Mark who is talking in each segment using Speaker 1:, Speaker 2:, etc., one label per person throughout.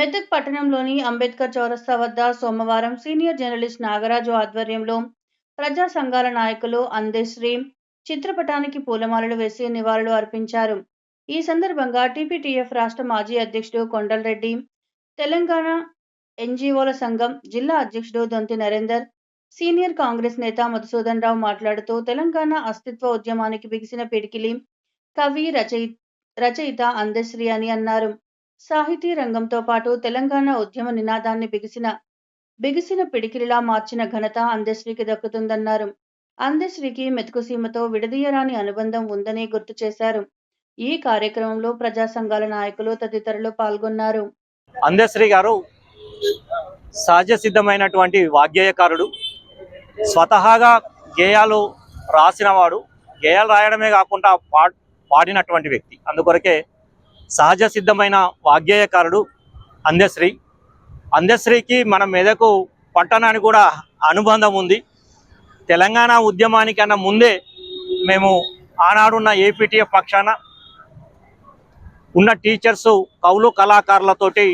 Speaker 1: మెదక్ పట్టణంలోని అంబేద్కర్ చౌరస్తా వద్ద సోమవారం సీనియర్ జర్నలిస్ట్ నాగరాజు ఆధ్వర్యంలో ప్రజా సంఘాల నాయకులు అందేశ్రీ చిత్రపటానికి పూలమాలలు వేసి నివాళులు అర్పించారు. ఈ సందర్భంగా టీపీటీఎఫ్ రాష్ట్ర మాజీ అధ్యక్షుడు కొండలరెడ్డి తెలంగాణ ఎన్జీఓల సంఘం జిల్లా అధ్యక్షుడు దొంతి నరేందర్ సీనియర్ కాంగ్రెస్ నేత మధుసూదన్ రావు మాట్లాడుతూ తెలంగాణ అస్తిత్వ ఉద్యమానికి బిగిసిన పిడికిలి కవి రచయి రచయిత అందశ్రీ అని అన్నారు. సాహితీ రంగంతో పాటు తెలంగాణ ఉద్యమ నినాదాన్ని బిగిసిన బిగిసిన పిడికిలిలా మార్చిన ఘనత అందశ్రీకి దక్కుతుందన్నారు. అందశ్రీకి మెతుకుసీమతో విడదీయరాని అనుబంధం ఉందని గుర్తు చేశారు. ఈ కార్యక్రమంలో ప్రజా సంఘాల నాయకులు తదితరులు పాల్గొన్నారు.
Speaker 2: అందశ్రీ గారు సహజ సిద్ధమైనటువంటి వాగ్గేయకారుడు. స్వతహాగా గేయాలు రాసినవాడు. గేయాలు రాయడమే కాకుండా పాడినటువంటి వ్యక్తి. అందుకొరకే సహజ సిద్ధమైన వాగ్గేయకారుడు అందశ్రీ అందశ్రీకి మన మెదకు పట్టణానికి కూడా అనుబంధం ఉంది. తెలంగాణ ఉద్యమానికన్నా ముందే మేము ఆనాడున్న ఏపీటీఎఫ్ పక్షాన ఉన్న టీచర్స్ కవులు కళాకారులతోటి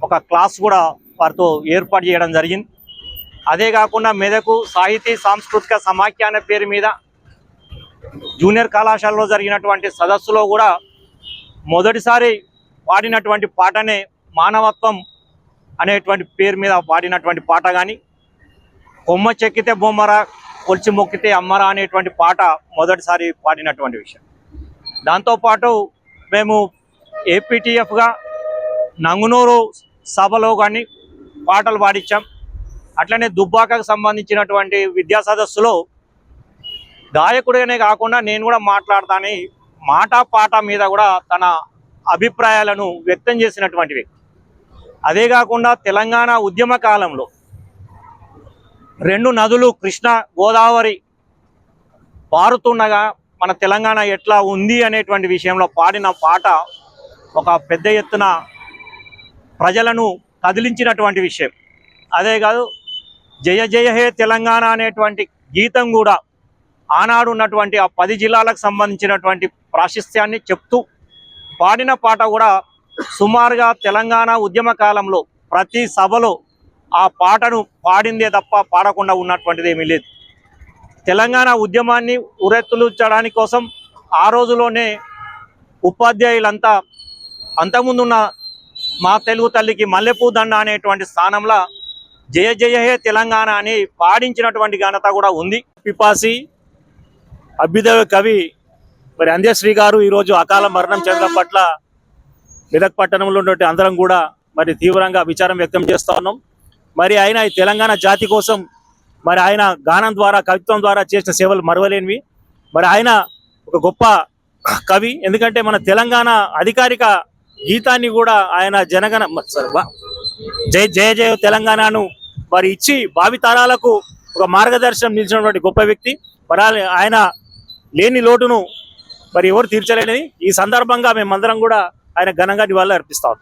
Speaker 2: ఒక క్లాస్ కూడా వారితో ఏర్పాటు చేయడం జరిగింది. అదే కాకుండా మెదకు సాహితీ సాంస్కృతిక సమాఖ్య అనే పేరు మీద జూనియర్ కళాశాలలో జరిగినటువంటి సదస్సులో కూడా మొదటిసారి పాడినటువంటి పాటనే మానవత్వం అనేటువంటి పేరు మీద పాడినటువంటి పాట కానీ కొమ్మ చెక్కితే బొమ్మరా కొలిచి మొక్కితే అమ్మరా అనేటువంటి పాట మొదటిసారి పాడినటువంటి విషయం. దాంతోపాటు మేము ఏపీటీఎఫ్గా నంగునూరు సభలో కానీ పాటలు పాడించాం అట్లనే దుబ్బాకకు సంబంధించినటువంటి విద్యా సదస్సులో గాయకుడిగానే కాకుండా నేను కూడా మాట్లాడతానని మాట పాట మీద కూడా తన అభిప్రాయాలను వ్యక్తం చేసినటువంటి వ్యక్తి అదే కాకుండా తెలంగాణ ఉద్యమ కాలంలో రెండు నదులు కృష్ణ గోదావరి పారుతుండగా మన తెలంగాణ ఎట్లా ఉంది అనేటువంటి విషయంలో పాడిన పాట ఒక పెద్ద ఎత్తున ప్రజలను కదిలించినటువంటి విషయం. అదే కాదు జయ జయ హే తెలంగాణ అనేటువంటి గీతం కూడా ఆనాడు ఉన్నటువంటి ఆ పది జిల్లాలకు సంబంధించినటువంటి ప్రాశస్త్యాన్ని చెప్తూ పాడిన పాట కూడా సుమారుగా తెలంగాణ ఉద్యమ కాలంలో ప్రతి సభలో ఆ పాటను పాడిందే తప్ప పాడకుండా ఉన్నటువంటిది ఏమీ లేదు. తెలంగాణ ఉద్యమాన్ని ఉరెత్తులుచ్చడానికి కోసం ఆ రోజులోనే ఉపాధ్యాయులంతా అంతకుముందున్న మా తెలుగు తల్లికి మల్లెపూ దండ అనేటువంటి స్థానంలో జయ జయ హే తెలంగాణ అని పాడించినటువంటి ఘనత కూడా ఉంది. పిపాసి అభ్యుదయ కవి మరి అంధ్యశ్రీ గారు ఈరోజు అకాల మరణం చెందడం పట్ల మెదక్ పట్టణంలో ఉన్నటువంటి అందరం కూడా మరి తీవ్రంగా విచారం వ్యక్తం చేస్తా ఉన్నాం. మరి ఆయన ఈ తెలంగాణ జాతి కోసం మరి ఆయన గానం ద్వారా కవిత్వం ద్వారా చేసిన సేవలు మరవలేనివి. మరి ఆయన ఒక గొప్ప కవి. ఎందుకంటే మన తెలంగాణ అధికారిక గీతాన్ని కూడా ఆయన జనగణ జయ జయ జయ తెలంగాణను మరి ఇచ్చి భావితరాలకు ఒక మార్గదర్శనం నిలిచినటువంటి గొప్ప వ్యక్తి. మరి ఆయన లేని లోటును మరి ఎవరు తీర్చలేని ఈ సందర్భంగా మేమందరం కూడా ఆయన ఘనంగా నివాళులు అర్పిస్తాం